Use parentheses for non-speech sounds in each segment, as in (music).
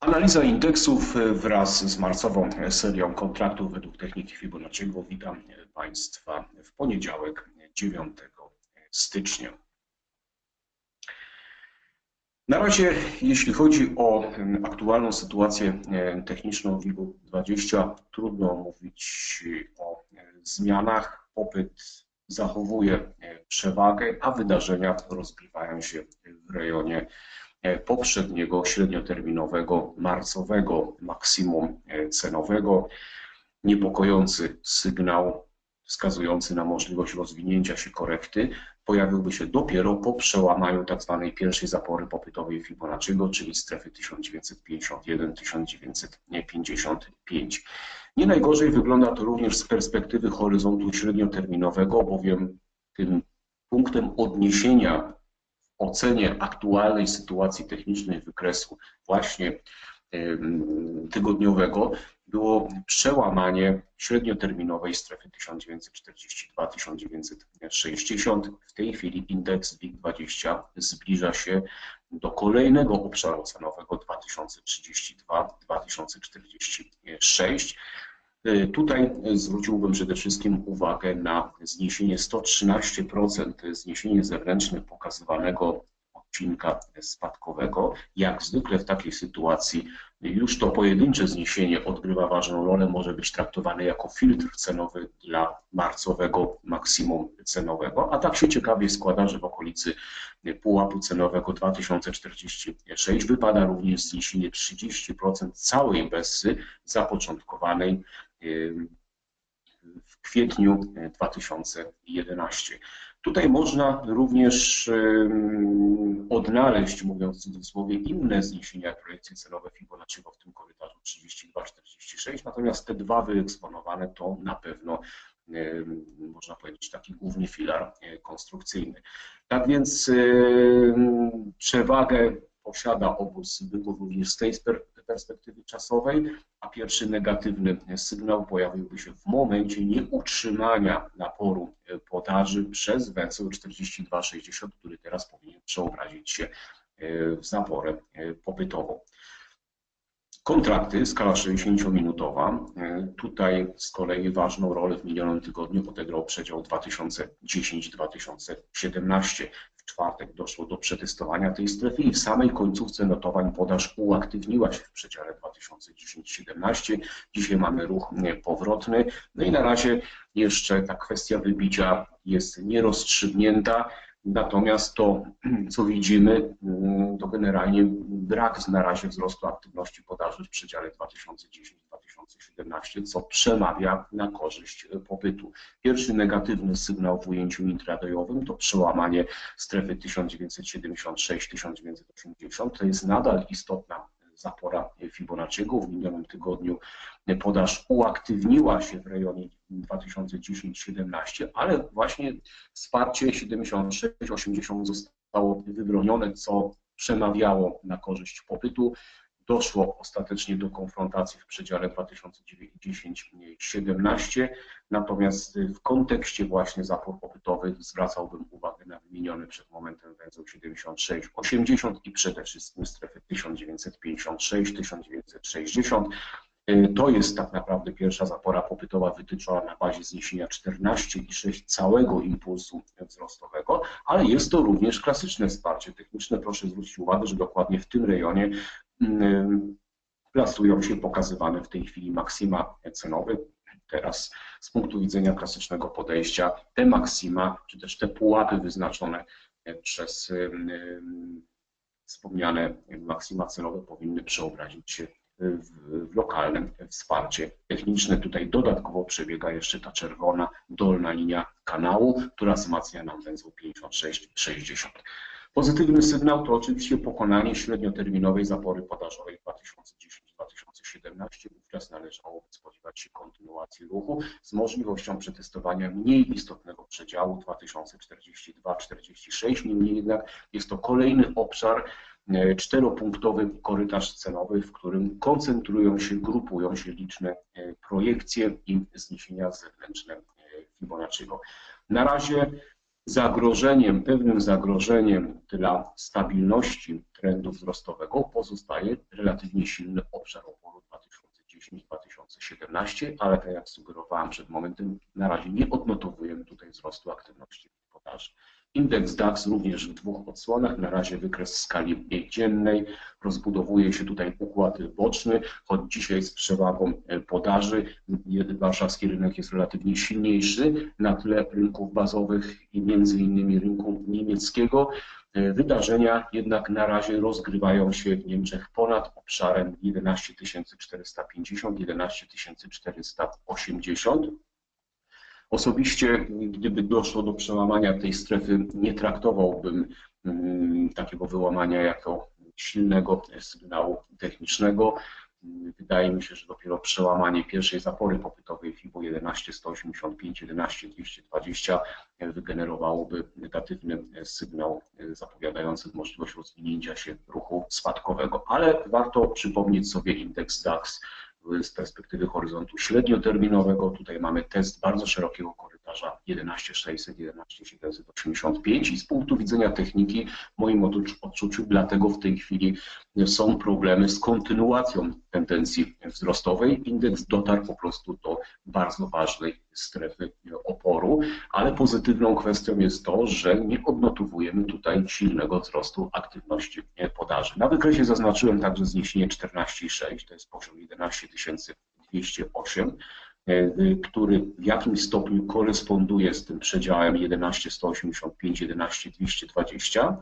Analiza indeksów wraz z marcową serią kontraktów według techniki Fibonacciego. Witam Państwa w poniedziałek 9 stycznia. Na razie, jeśli chodzi o aktualną sytuację techniczną WIG-20, trudno mówić o zmianach. Popyt zachowuje przewagę, a wydarzenia rozgrywają się w rejonie poprzedniego średnioterminowego marcowego maksimum cenowego. Niepokojący sygnał wskazujący na możliwość rozwinięcia się korekty pojawiłby się dopiero po przełamaniu tzw. Tak pierwszej zapory popytowej Fibonacciego, czyli strefy 1951-1955. Nie najgorzej wygląda to również z perspektywy horyzontu średnioterminowego, bowiem tym punktem odniesienia ocenie aktualnej sytuacji technicznej wykresu właśnie tygodniowego było przełamanie średnioterminowej strefy 1942-1960. W tej chwili indeks WIG20 zbliża się do kolejnego obszaru cenowego 2032-2046. Tutaj zwróciłbym przede wszystkim uwagę na zniesienie 113% zniesienie zewnętrzne pokazywanego odcinka spadkowego. Jak zwykle w takiej sytuacji już to pojedyncze zniesienie odgrywa ważną rolę, może być traktowane jako filtr cenowy dla marcowego maksimum cenowego, a tak się ciekawie składa, że w okolicy pułapu cenowego 2046 wypada również zniesienie 30% całej bessy zapoczątkowanej w kwietniu 2011. Tutaj można również odnaleźć, mówiąc w cudzysłowie, inne zniesienia projekcji celowe Fibonacciego w tym korytarzu 32-46, natomiast te dwa wyeksponowane to na pewno można powiedzieć taki główny filar e, konstrukcyjny. Tak więc przewagę posiada obóz byków również z tej perspektywy czasowej, a pierwszy negatywny sygnał pojawiłby się w momencie nieutrzymania naporu podaży przez węzeł 42,60, który teraz powinien przeobrazić się w zaporę popytową. Kontrakty, skala 60-minutowa. Tutaj z kolei ważną rolę w minionym tygodniu odegrał przedział 2010-2017 czwartek doszło do przetestowania tej strefy i w samej końcówce notowań podaż uaktywniła się w przedziale 2010-17. Dzisiaj mamy ruch powrotny. No i na razie jeszcze ta kwestia wybicia jest nierozstrzygnięta. Natomiast to, co widzimy, to generalnie brak na razie wzrostu aktywności podaży w przedziale 2010-2017, co przemawia na korzyść popytu. Pierwszy negatywny sygnał w ujęciu intradayowym to przełamanie strefy 1976-1980. To jest nadal istotna zapora Fibonacciego. W minionym tygodniu podaż uaktywniła się w rejonie 2010-17, ale właśnie wsparcie 76-80 zostało wybronione, co przemawiało na korzyść popytu. Doszło ostatecznie do konfrontacji w przedziale 2010-17, natomiast w kontekście właśnie zapór popytowych zwracałbym uwagę na wymieniony przed momentem węzeł 76-80 i przede wszystkim strefy 1956-1960. To jest tak naprawdę pierwsza zapora popytowa wytyczona na bazie zniesienia 14,6 całego impulsu wzrostowego, ale jest to również klasyczne wsparcie techniczne. Proszę zwrócić uwagę, że dokładnie w tym rejonie mm, plasują się pokazywane w tej chwili maksima cenowe. Teraz z punktu widzenia klasycznego podejścia te maksima, czy też te pułapy wyznaczone przez mm, wspomniane maksima cenowe powinny przeobrazić się w, w lokalne wsparcie techniczne. Tutaj dodatkowo przebiega jeszcze ta czerwona dolna linia kanału, która wzmacnia nam węzeł 56-60. Pozytywny sygnał to oczywiście pokonanie średnioterminowej zapory podażowej 2010-2017. Wówczas należało spodziewać się kontynuacji ruchu z możliwością przetestowania mniej istotnego przedziału 2042-46. Niemniej jednak jest to kolejny obszar, E, czteropunktowy korytarz cenowy, w którym koncentrują się, grupują się liczne e, projekcje i zniesienia zewnętrzne e, Fibonacciego. Na razie zagrożeniem, pewnym zagrożeniem dla stabilności trendu wzrostowego pozostaje relatywnie silny obszar oporu 2010-2017, ale tak jak sugerowałem przed momentem, na razie nie odnotowujemy tutaj wzrostu aktywności podaży. Indeks DAX również w dwóch odsłonach. Na razie wykres w skali dziennej. Rozbudowuje się tutaj układ boczny, choć dzisiaj z przewagą podaży. Warszawski rynek jest relatywnie silniejszy na tle rynków bazowych i między innymi rynku niemieckiego. Wydarzenia jednak na razie rozgrywają się w Niemczech ponad obszarem 11 450, 11 480. Osobiście, gdyby doszło do przełamania tej strefy, nie traktowałbym mm, takiego wyłamania jako silnego sygnału technicznego. Wydaje mi się, że dopiero przełamanie pierwszej zapory popytowej FIBO 11185, 11220 wygenerowałoby negatywny sygnał zapowiadający możliwość rozwinięcia się ruchu spadkowego. Ale warto przypomnieć sobie indeks DAX z perspektywy horyzontu średnioterminowego. Tutaj mamy test bardzo szerokiego korytarza 11600, 11785 i z punktu widzenia techniki, w moim odczuciu, dlatego w tej chwili są problemy z kontynuacją tendencji wzrostowej. Indeks dotarł po prostu do bardzo ważnej strefy oporu, ale pozytywną kwestią jest to, że nie odnotowujemy tutaj silnego wzrostu aktywności podaży. Na wykresie zaznaczyłem także zniesienie 14,6, to jest poziom 11208, który w jakimś stopniu koresponduje z tym przedziałem 11185, 11220.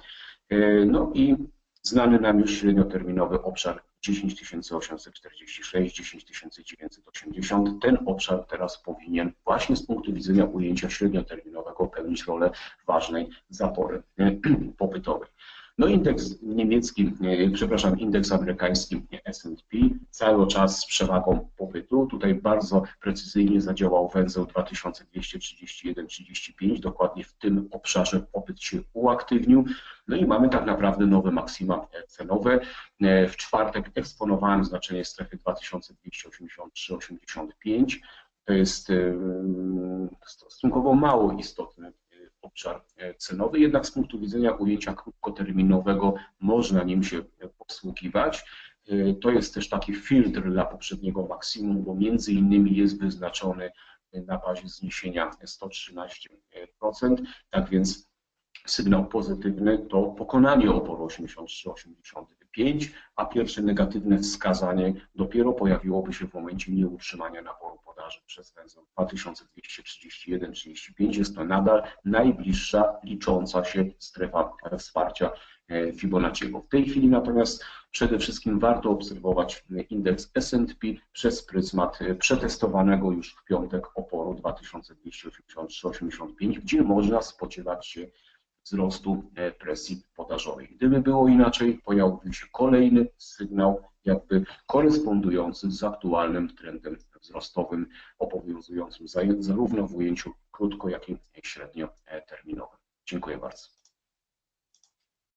No i znany nam już średnioterminowy obszar 10846, 10980. Ten obszar teraz powinien właśnie z punktu widzenia ujęcia średnioterminowego pełnić rolę ważnej zapory (clears throat) popytowej. No indeks niemiecki, przepraszam, indeks amerykański S&P cały czas z przewagą popytu. Tutaj bardzo precyzyjnie zadziałał węzeł 2231-35, dokładnie w tym obszarze popyt się uaktywnił. No i mamy tak naprawdę nowe maksima cenowe. W czwartek eksponowałem znaczenie strefy 2283-85. To jest stosunkowo mało istotny obszar e, cenowy, jednak z punktu widzenia ujęcia krótkoterminowego można nim się posługiwać. E, to jest też taki filtr dla poprzedniego maksimum, bo między innymi jest wyznaczony na bazie zniesienia 113%, tak więc sygnał pozytywny to pokonanie oporu 83-85, a pierwsze negatywne wskazanie dopiero pojawiłoby się w momencie nieutrzymania naporu podaży przez węzeł 2231-35. Jest to nadal najbliższa licząca się strefa wsparcia e, Fibonacciego. W tej chwili natomiast przede wszystkim warto obserwować indeks S&P przez pryzmat e, przetestowanego już w piątek oporu 2283-85, gdzie można spodziewać się wzrostu e, presji podażowej. Gdyby było inaczej, pojawiłby się kolejny sygnał, jakby korespondujący z aktualnym trendem wzrostowym, obowiązującym zarówno w ujęciu krótko, jak i średnioterminowym. Dziękuję bardzo.